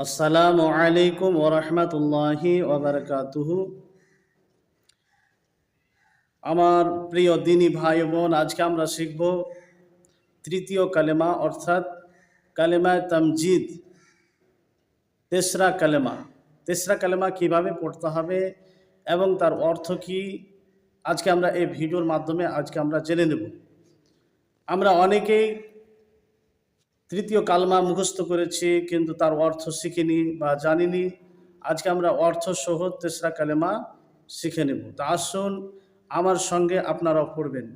আসসালামু আলাইকুম ওরহমতুল্লাহি ওবরকাতুহু আমার প্রিয় দিনী ভাই বোন, আজকে আমরা শিখব তৃতীয় কালেমা, অর্থাৎ কালেমা তামজিদ, তেসরা কালেমা। তেসরা কালেমা কীভাবে পড়তে হবে এবং তার অর্থ কি, আজকে আমরা এই ভিডিওর মাধ্যমে আজকে আমরা জেনে নেব। আমরা অনেকেই তৃতীয় কালমা মুখস্থ করেছি, কিন্তু তার অর্থ শিখিনি বা জানিনি। আজকে আমরা অর্থ সহ তেসরা কালেমা শিখে নেব। তা আসুন আমার সঙ্গে আপনারাও পড়বেন।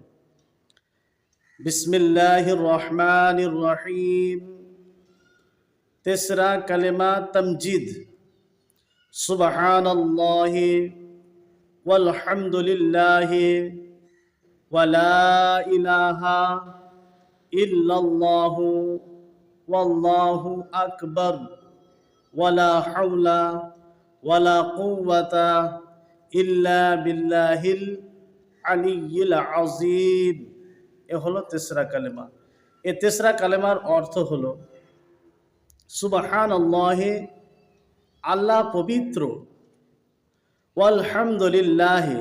বিসমিল্লাহ রহমান রহিম। তেসরা কালেমা তমজিদ। সুবহান আলহামদুলিল্লাহ ওয়ালা ইলাহা ইল্লাল্লাহু ওয়াল্লাহু আকবর, ওয়ালা হাওলা ওয়ালা কুওয়াতা ইল্লা বিল্লাহিল আলিয়িল আজিম এ হলো তেসরা কালেমা। এ তেসরা কালেমার অর্থ হলো সুবাহান আল্লাহে আল্লাহ পবিত্র আলহামদুলিল্লাহে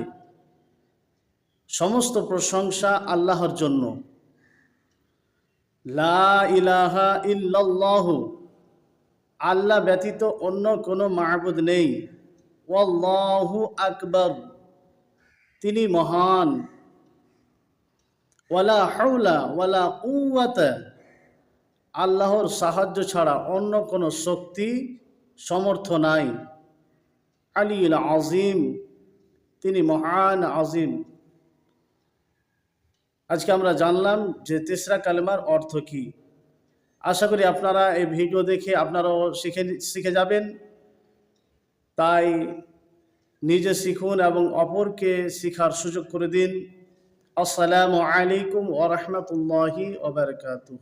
সমস্ত প্রশংসা আল্লাহর জন্য। লা ইলাহা আল্লাহ ব্যতীত অন্য কোনো মাহবুদ নেই। ওয়াল্লাহু আকবর। তিনি মহান। ওয়ালা হাউলা ওয়ালা কুওয়াতা। আল্লাহর সাহায্য ছাড়া অন্য কোনো শক্তি সমর্থ নাই। আলিল আজিম। তিনি মহান আজিম। আজকে আমরা জানলাম যে তেসরা কালেমার অর্থ কি। আশা করি আপনারা এই ভিডিও দেখে আপনারাও শিখে শিখে যাবেন। তাই নিজে শিখুন এবং অপরকে শিখার সুযোগ করে দিন। আসসালামু আলাইকুম ওরহমতুল্লাহি ওবরকাতুহ